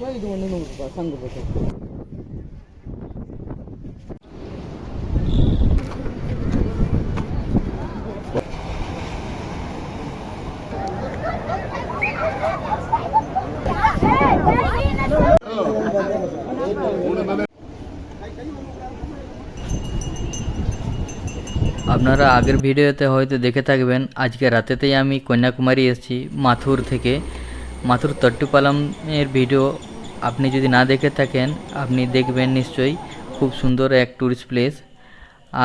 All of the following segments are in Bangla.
ಇದು ಒಂದು ನೂರು ರೂಪಾಯಿ ಸಂಘ ಬೇಕು আপনারা আগের ভিডিওতে হয়তো দেখে থাকবেন আজকে রাতেতেই আমি কন্যাকুমারী এসেছি মাথুর থেকে মাথুর তট্টুপালামের ভিডিও আপনি যদি না দেখে থাকেন, আপনি দেখবেন নিশ্চয়ই খুব সুন্দর এক ট্যুরিস্ট প্লেস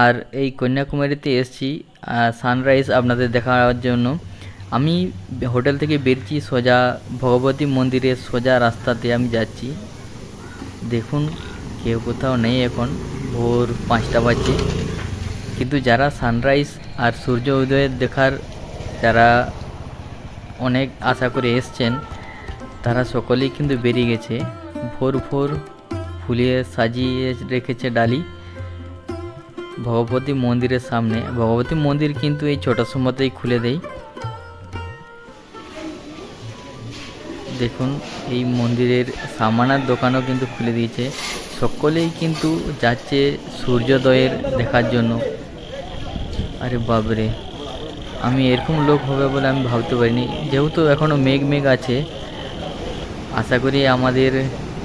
আর এই কন্যাকুমারীতে এসেছি সানরাইজ আপনাদের দেখার জন্য। আমি হোটেল থেকে বেরছি সোজা ভগবতী মন্দিরের সোজা রাস্তাতে আমি যাচ্ছি। দেখুন, কেউ কোথাও নেই এখন, ভোর পাঁচটা বাজে। কিন্তু যারা সানরাইজ আর সূর্য উদয়ের দেখার, যারা অনেক আশা করে এসছেন তারা সকলেই কিন্তু বেরিয়ে গেছে। ভোর ভোর ফুলিয়ে সাজিয়ে রেখেছে ডালি। ভগবতী মন্দিরের সামনে। ভগবতী মন্দির কিন্তু এই ছোটো সময়তেই খুলে দেয়। দেখুন, এই মন্দিরের সামানার দোকানও কিন্তু খুলে দিয়েছে। সকলেই কিন্তু যাচ্ছে সূর্যোদয়ের দেখার জন্য। আরে বাবরে আমি এরকম লোক হবে বলে আমি ভাবতে পারিনি। যেহেতু এখনও মেঘ মেঘ আছে আশা করি আমাদের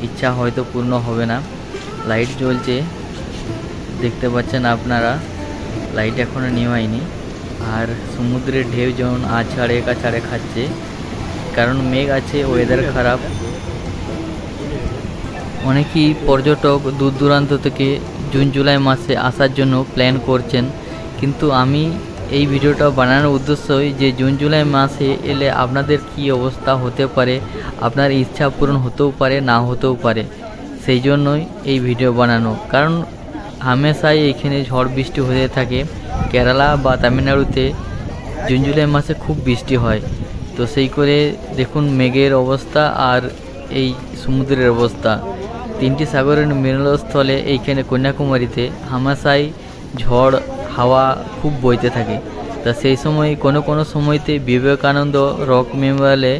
ইচ্ছা হয়তো পূর্ণ হবে না। লাইট জ্বলছে। দেখতে পাচ্ছেন আপনারা লাইট এখনও নেওয়ায়নি আর সমুদ্রের ঢেউ যেমন আছাড়ে কাছাড়ে খাচ্ছে, কারণ মেঘ আছে ওয়েদার খারাপ। অনেকেই পর্যটক দূর দূরান্ত থেকে জুন, জুলাই মাসে আসার জন্য প্ল্যান করছেন। কিন্তু আমি এই ভিডিওটা বানানোর উদ্দেশ্যই যে জুন, জুলাই মাসে এলে আপনাদের কি অবস্থা হতে পারে? আপনার ইচ্ছা পূরণ হতেও পারে, না হতেও পারে। সেই জন্যই এই ভিডিও বানানো। কারণ হামেশাই এখানে ঝড় বৃষ্টি হতে থাকে। কেরালা বা তামিলনাড়ুতে জুন, জুলাই মাসে খুব বৃষ্টি হয়। তো সেই করে দেখুন মেঘের অবস্থা আর এই সমুদ্রের অবস্থা। তিনটি সাগরের মিলনস্থলে এইখানে কন্যাকুমারীতে হামেশাই ঝড় হাওয়া খুব বইতে থাকে। তা সেই সময় কোনো কোনো সময়তে বিবেকানন্দ রক মেমোরিয়ালে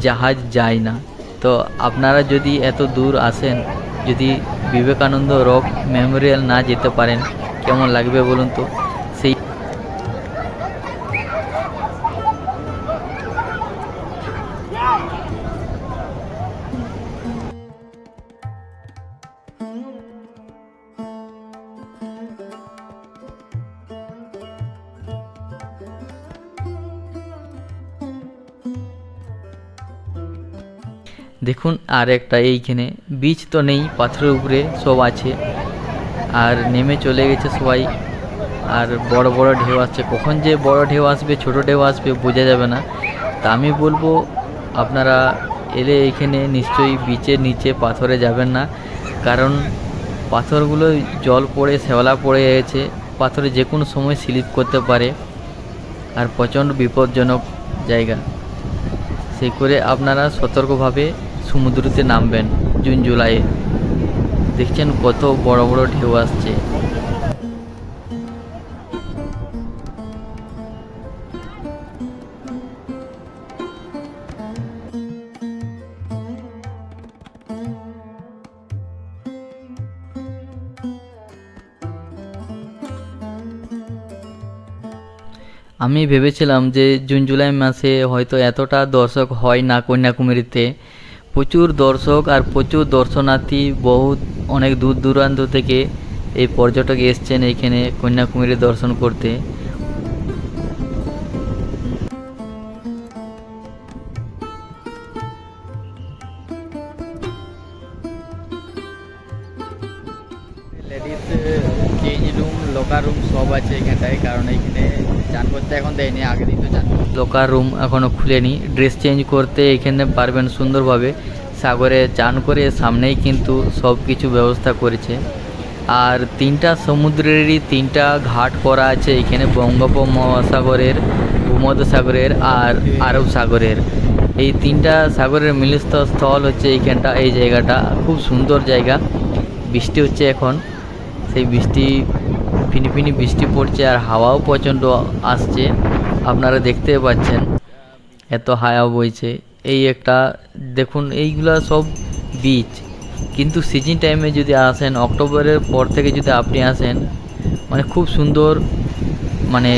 জাহাজ যায় না। তো আপনারা যদি এত দূর আসেন, যদি বিবেকানন্দ রক মেমোরিয়াল না যেতে পারেন, কেমন লাগবে বলুন তো? দেখুন, আর একটা এইখানে বীজ তো নেই, পাথরের উপরে সব আছে। আর নেমে চলে গেছে সবাই। আর বড় বড় ঢেউ আসছে। কখন যে বড় ঢেউ আসবে, ছোট ঢেউ আসবে, বোঝা যাবে না। তা আমি বলব, আপনারা এলে এখানে নিশ্চয়ই বিচের নিচে পাথরে যাবেন না। কারণ পাথরগুলো জল পড়ে, শ্যাওলা পড়ে গেছে পাথরে যে কোনো সময় স্লিপ করতে পারে। আর প্রচণ্ড বিপজ্জনক জায়গা। সেই করে আপনারা সতর্কভাবে সমুদ্রতে নামবেন জুন জুলাইয়ে দেখছেন কত বড় বড় ঢেউ আসছে। আমি ভেবেছিলাম যে জুন, জুলাই মাসে হয়তো এতটা দর্শক হয় না কন্যাকুমারীতে। প্রচুর দর্শক আর প্রচুর দর্শনার্থী বহুত অনেক দূর দূরান্ত থেকে এই পর্যটক এসছেন এইখানে কন্যাকুমারী দর্শন করতে। চান লোকার রুম এখনও খুলেনি। ড্রেস চেঞ্জ করতে এখানে পারবেন সুন্দরভাবে। সাগরে চান করে সামনেই কিন্তু সব কিছু ব্যবস্থা করেছে। আর তিনটা সমুদ্রেরই তিনটা ঘাট করা আছে এখানে বঙ্গোপ মহাসাগরের ভূমধ্যসাগরের আর আরব সাগরের। এই তিনটা সাগরের মিলিত স্থল হচ্ছে এইখানটা, এই জায়গাটা। খুব সুন্দর জায়গা। বৃষ্টি হচ্ছে এখন। সেই বৃষ্টি ফিনিফিনি বৃষ্টি পড়ছে আর হাওয়াও প্রচণ্ড আসছে। আপনারা দেখতে পাচ্ছেন, এত হায়া বইছে। এই একটা, দেখুন, এইগুলা সব বিচ কিন্তু সিজন টাইমে যদি আসেন, অক্টোবরের পর থেকে যদি আপনি আসেন মানে খুব সুন্দর মানে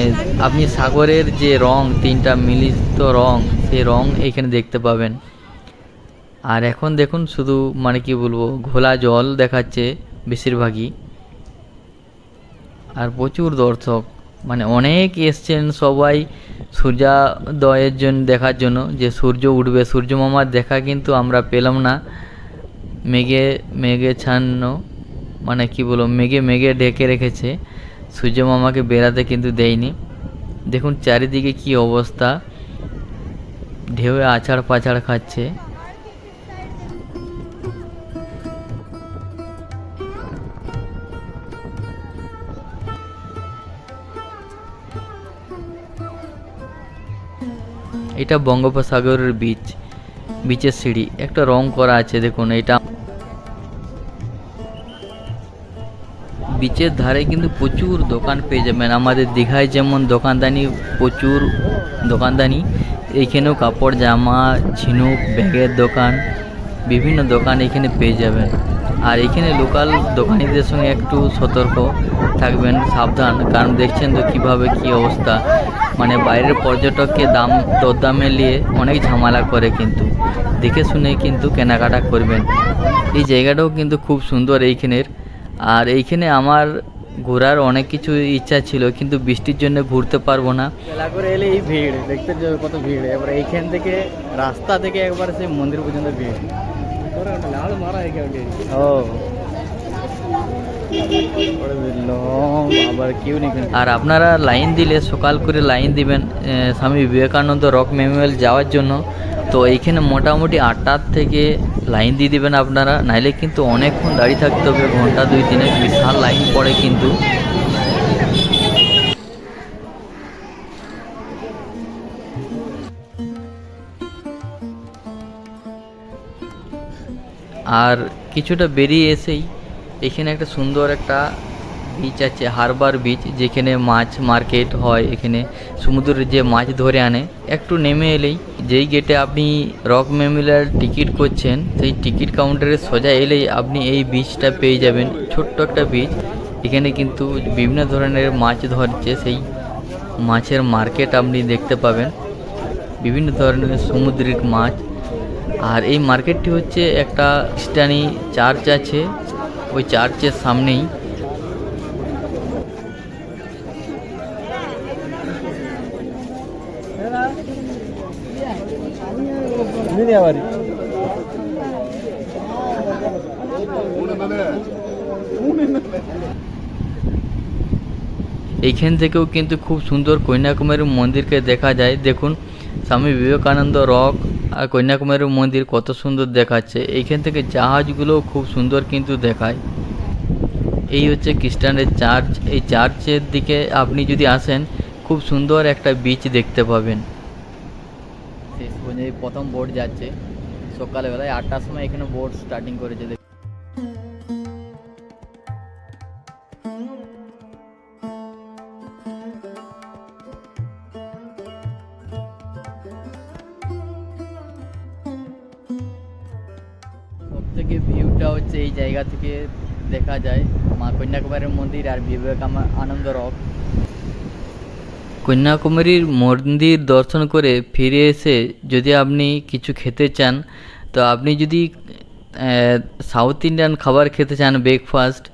আপনি সাগরের যে রং, তিনটা মিলিত রং, সেই রং এখানে দেখতে পাবেন। আর এখন দেখুন, শুধু মানে কি বলব, ঘোলা জল দেখাচ্ছে বেশিরভাগই। আর প্রচুর দর্শক। মানে অনেক এসছেন সবাই সূর্যোদয়ের জন্য, দেখার জন্য, যে সূর্য উঠবে সূর্য মামার দেখা কিন্তু আমরা পেলাম না। মেঘে মেঘে ছান্ন মানে কি বলব, মেঘে মেঘে ঢেকে রেখেছে। সূর্য মামাকে বেড়াতে কিন্তু দেয়নি। দেখুন চারিদিকে কি অবস্থা। ঢেউয়ে আছাড় পাছাড় খাচ্ছে। এটা বঙ্গোপসাগরের বীচ বিচের সিঁড়ি। একটা রং করা আছে, দেখুন, এটা। বিচের ধারে কিন্তু প্রচুর দোকান পেয়ে যাবেন। আমাদের দীঘায় যেমন দোকানদানি, প্রচুর দোকানদানি। এইখানেও কাপড়, জামা, ঝিনুক, ব্যাগের দোকান, বিভিন্ন দোকান এখানে পেয়ে যাবেন। আর এখানে লোকাল দোকানিদের সঙ্গে একটু সতর্ক থাকবেন, সাবধান। কারণ দেখছেন তো কীভাবে কী অবস্থা। মানে বাইরের পর্যটককে দাম দরদামে নিয়ে অনেক ঝামেলা করে কিন্তু। দেখে শুনে কিন্তু কেনাকাটা করবেন। এই জায়গাটাও কিন্তু খুব সুন্দর এইখানের। আর এইখানে আমার ঘোরার অনেক কিছু ইচ্ছা ছিল কিন্তু বৃষ্টির জন্য ঘুরতে পারব না। করে এলে এই ভিড় দেখতে কত ভিড়। এবার এইখান থেকে রাস্তা থেকে একবার সেই মন্দির পর্যন্ত ভিড়। ও বড় লং, আবার কেউ নেই এখানে। আর আপনারা লাইন দিলে সকাল করে লাইন দিবেন স্বামী বিবেকানন্দ রক মেমোরিয়াল যাওয়ার জন্য। তো এইখানে মোটামুটি আটটার থেকে লাইন দিয়ে দেবেন আপনারা, নাইলে কিন্তু অনেকক্ষণ দাঁড়িয়ে থাকতে হবে, ঘণ্টা দুই দিনে বিশাল লাইন পড়ে কিন্তু। আর কিছুটা বেরিয়ে এসেই এখানে একটা সুন্দর একটা বিচ আছে হারবার বিচ যেখানে মাছ মার্কেট হয়, এখানে সমুদ্রের যে মাছ ধরে আনে। একটু নেমে এলেই যেই গেটে আপনি রক মেমোরিয়াল টিকিট করছেন, সেই টিকিট কাউন্টারে সোজা এলেই আপনি এই বিচটা পেয়ে যাবেন। ছোট্ট একটা বিচ এখানে কিন্তু বিভিন্ন ধরনের মাছ ধরছে, সেই মাছের মার্কেট আপনি দেখতে পাবেন। বিভিন্ন ধরনের সামুদ্রিক মাছ। আর এই মার্কেটটি হচ্ছে একটা খ্রিস্টানি চার্চ আছে ওই চার্চের সামনেই। এইখান থেকেও কিন্তু খুব সুন্দর কন্যাকুমারী মন্দিরকে দেখা যায়। দেখুন, স্বামী বিবেকানন্দ রক আর কন্যাকুমারী মন্দির কত সুন্দর দেখাচ্ছে। এইখান থেকে জাহাজগুলো খুব সুন্দর কিন্তু দেখায়। এই হচ্ছে খ্রিস্টানের চার্চ। এই চার্চের দিকে আপনি যদি আসেন, খুব সুন্দর একটা বিচ দেখতে পাবেন। প্রথম বোট যাচ্ছে। সকালবেলায় আটটার সময় এখানে বোট স্টার্টিং করেছে। দেখা যায়। মা কন্যাকুমারীর মন্দির আর বিবেকানন্দ আনন্দ রক কন্যাকুমারীর মন্দির দর্শন করে ফিরে এসে যদি আপনি কিছু খেতে চান, তো আপনি যদি সাউথ ইন্ডিয়ান খাবার খেতে চান ব্রেকফাস্ট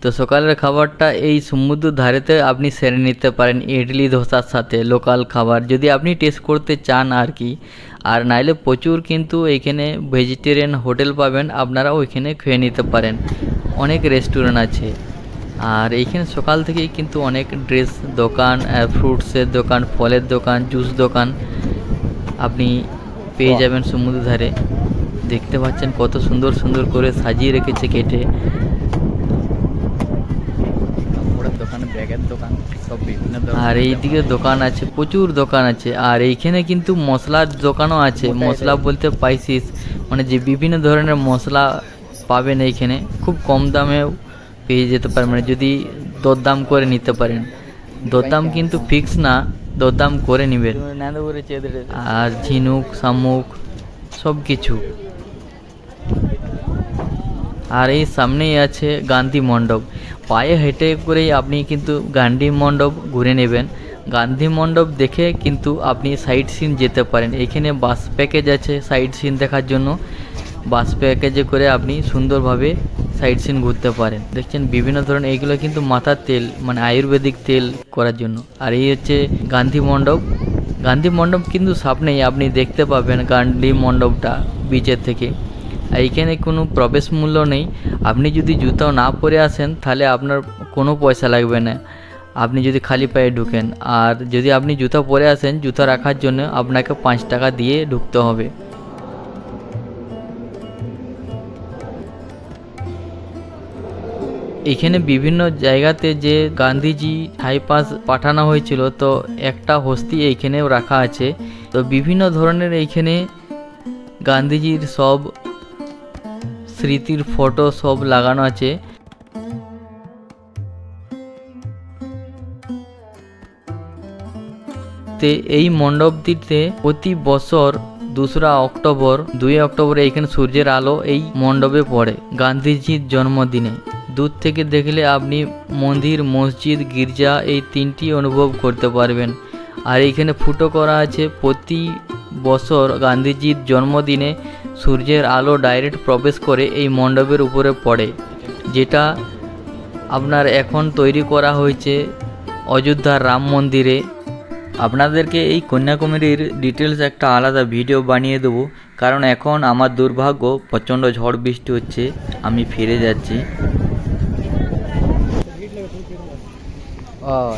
তো সকালের খাবারটা এই সমুদ্র ধারেতে আপনি সেরে নিতে পারেন ইডলি, ধোসার সাথে লোকাল খাবার। যদি আপনি টেস্ট করতে চান আর কি, আর নাইলে প্রচুর কিন্তু এখানে ভেজিটেরিয়ান হোটেল পাবেন আপনারা ওইখানে খেয়ে নিতে পারেন। অনেক রেস্টুরেন্ট আছে। আর এইখানে সকাল থেকেই কিন্তু অনেক ড্রেস দোকান ফ্রুটসের দোকান ফলের দোকান জুস দোকান আপনি পেয়ে যাবেন সমুদ্র ধারে। দেখতে পাচ্ছেন কত সুন্দর সুন্দর করে সাজিয়ে রেখেছে কেটে। কাপড়ের দোকান ব্যাগের দোকান সব বিভিন্ন আর এইদিকে দোকান। আছে প্রচুর দোকান আছে। আর এইখানে কিন্তু মশলার দোকানও আছে। মশলা বলতে পাইসিস মানে যে বিভিন্ন ধরনের মশলা পাবেন এইখানে। খুব কম দামেও পেয়ে যেতে পারেন। মানে যদি দরদাম করে নিতে পারেন। দরদাম কিন্তু ফিক্স না, দরদাম করে নেবেন। আর ঝিনুক, শামুক সব কিছু আর এই সামনেই আছে গান্ধী মণ্ডপ। পায়ে হেঁটে করেই আপনি কিন্তু গান্ধী মণ্ডপ ঘুরে নেবেন। গান্ধী মণ্ডপ দেখে কিন্তু আপনি সাইট সিন যেতে পারেন। এখানে বাস প্যাকেজ আছে সাইট সিন দেখার জন্য। বাস প্যাকেজে করে আপনি সুন্দরভাবে সাইড সিন ঘুরতে পারেন। দেখছেন, বিভিন্ন ধরনের এইগুলো কিন্তু মাথার তেল মানে আয়ুর্বেদিক তেল করার জন্য। আর এই হচ্ছে গান্ধী মণ্ডপ। গান্ধী মণ্ডপ কিন্তু সামনেই আপনি দেখতে পাবেন গান্ধী মণ্ডপটা বিচের থেকে। এইখানে কোনো প্রবেশ মূল্য নেই। আপনি যদি জুতাও না পরে আসেন, তাহলে আপনার কোনো পয়সা লাগবে না। আপনি যদি খালি পায়ে ঢুকেন। আর যদি আপনি জুতা পরে আসেন, জুতা রাখার জন্য আপনাকে পাঁচ টাকা দিয়ে ঢুকতে হবে। এখানে বিভিন্ন জায়গাতে যে গান্ধীজি হাইপাস পাঠানো হয়েছিল, তো একটা হস্তি এইখানেও রাখা আছে। তো বিভিন্ন ধরনের এইখানে গান্ধীজির সব স্মৃতির ফটো সব লাগানো আছে। তে এই মণ্ডপটিতে প্রতি বছর দোসরা অক্টোবর, দুই অক্টোবরে এখানে সূর্যের আলো এই মণ্ডপে পড়ে, গান্ধীজির জন্মদিনে। দূর থেকে দেখলে আপনি মন্দির, মসজিদ, গির্জা এই তিনটি অনুভব করতে পারবেন। আর এইখানে ফুটো করা আছে, প্রতি বছর গান্ধীজির জন্মদিনে সূর্যের আলো ডাইরেক্ট প্রবেশ করে এই মণ্ডপের উপরে পড়ে, যেটা আপনার এখন তৈরি করা হয়েছে অযোধ্যার রাম মন্দিরে। আপনাদেরকে এই কন্যাকুমারীর ডিটেলস একটা আলাদা ভিডিও বানিয়ে দেবো, কারণ এখন আমার দুর্ভাগ্য প্রচণ্ড ঝড় বৃষ্টি হচ্ছে, আমি ফিরে যাচ্ছি।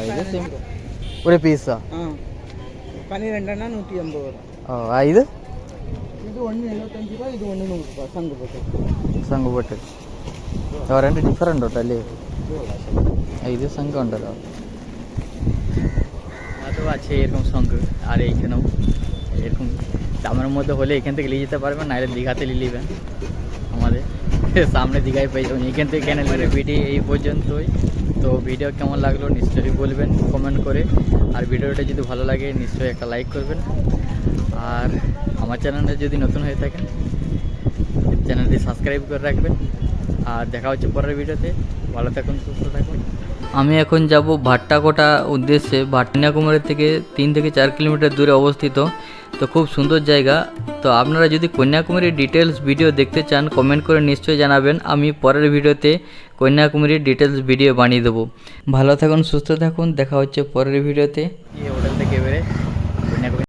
ఇది సింపుల్ ஒரு பீஸா பன்னிரெண்டுனா நூற்றி ஐம்பது ரூபா இது இது ஒன்று எழுபத்தஞ்சு ரூபா இது ஒன்று நூறு ரூபா சங்கு போட்டு சங்கு போட்டு ரெண்டு டிஃபரெண்ட் உண்டு அல்ல இது சங்கு உண்டല്ലോ তো আছে এরকম শঙ্কর আর এইখানেও এরকম দামের মধ্যে হলে এখান থেকে নিয়ে যেতে পারবেন নাহলে দীঘাতে নিয়ে নেবেন আমাদের সামনে দীঘায় পেয়ে যাবেন এখান থেকে এখানে ভিডিও এই পর্যন্তই তো ভিডিও কেমন লাগল নিশ্চয়ই বলবেন কমেন্ট করে। আর ভিডিওটা যদি ভালো লাগে, নিশ্চয়ই একটা লাইক করবেন। আর আমার চ্যানেলে যদি নতুন হয়ে থাকেন চ্যানেলটি সাবস্ক্রাইব করে রাখবেন। আর দেখা হচ্ছে পরের ভিডিওতে ভালো থাকুন, সুস্থ থাকুন। আমি এখন যাব ভাট্টাকোটা উদ্দেশ্যে। ভাট্টাকুমারী থেকে তিন থেকে চার কিলোমিটার দূরে অবস্থিত। তো খুব সুন্দর জায়গা। তো আপনারা যদি কন্যাকুমারীর ডিটেলস ভিডিও দেখতে চান কমেন্ট করে নিশ্চয়ই জানাবেন। আমি পরের ভিডিওতে কন্যাকুমারীর ডিটেলস ভিডিও বানিয়ে দেবো। ভালো থাকুন সুস্থ থাকুন দেখা হচ্ছে পরের ভিডিওতে থেকে